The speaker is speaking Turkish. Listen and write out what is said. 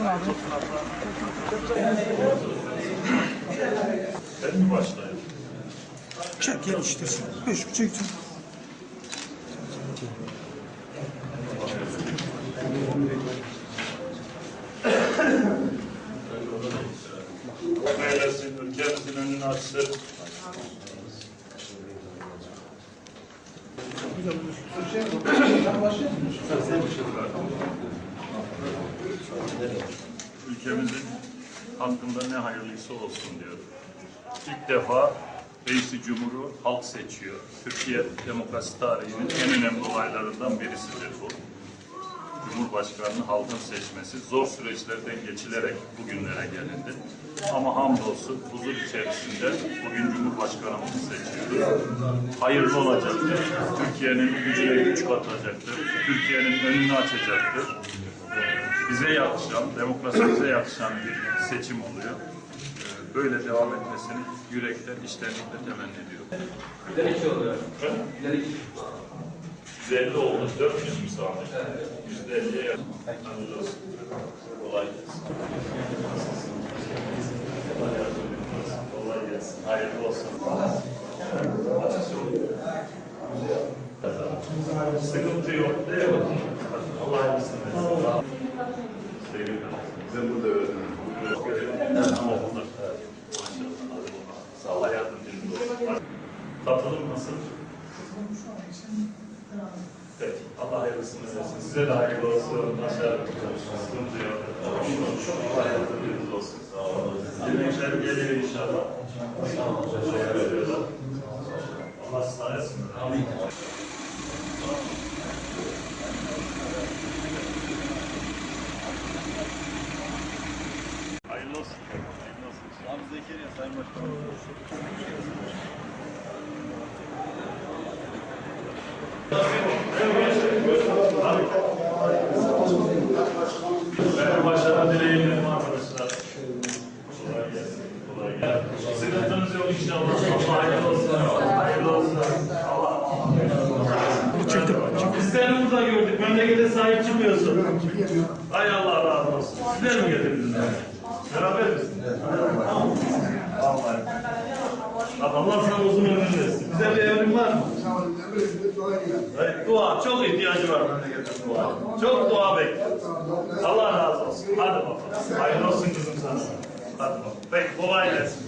Ben mi başlayayım? Çek geliştirsin. Beş çek çek. Meylesin, ülkemizin önünü açsın. Ülkemizin hakkında ne hayırlıysa olsun diyor. İlk defa Reisi Cumhur'u halk seçiyor. Türkiye demokrasi tarihinin en önemli olaylarından birisidir bu. Cumhurbaşkanını halkın seçmesi zor süreçlerden geçilerek bugünlere gelindi. Ama hamdolsun huzur içerisinde bugün Cumhurbaşkanımızı seçiyoruz. Hayırlı olacaktır. Türkiye'nin gücüne güç katacaktır. Türkiye'nin önünü açacaktır. Bize yakışan, demokrasimize yakışan bir seçim oluyor. Ee, Böyle devam etmesini yürekten, içtenlikle temenni ediyorum. Şey oluyor. Giderek 150 oldu, 400 mü sandık? %50'ye yakın. Hayırlı olsun. Kolay gelsin. Kolay gelsin. Hayırlı olsun. Sıkıntı yok değil mi? Hayırlısını versin. Sevgili burada. Maşallah. Sağ ol. Yardımcınız olsun. Katılım nasıl? Peki. Allah hayırlısını versin. Size de hayırlı olsun. Sıkıntı yok. Allah yardımcınız olsun. Sağ olun. Yemekler geliyor inşallah. Sağ olun. Teşekkür. Allah ıslah etsin. Amin. Hayırlı olsun. Hayırlı olsun. Abi Zekeriya Sayın Başkanım. Ben başarı dileğim arkadaşlar. Kolay gelsin. Kolay gelsin. Sıkıntınız yok inşallah. Allah hayırlı olsun. Hayırlı olsun. Allah. Çıktım. Biz seni burada gördük. Memlekete sahip çıkmıyorsun. Hay Allah razı olsun. Sizler mi getirdiniz? Beraber misiniz? Vallahi. Allah sana uzun ömür versin. Bize bir evrim var mı? Evet, dua. Çok ihtiyacı var memleketin dua. Çok dua bekliyor. Allah razı olsun. Hadi bakalım. Hayırlı olsun kızım sana. Hadi bakalım. Peki kolay gelsin.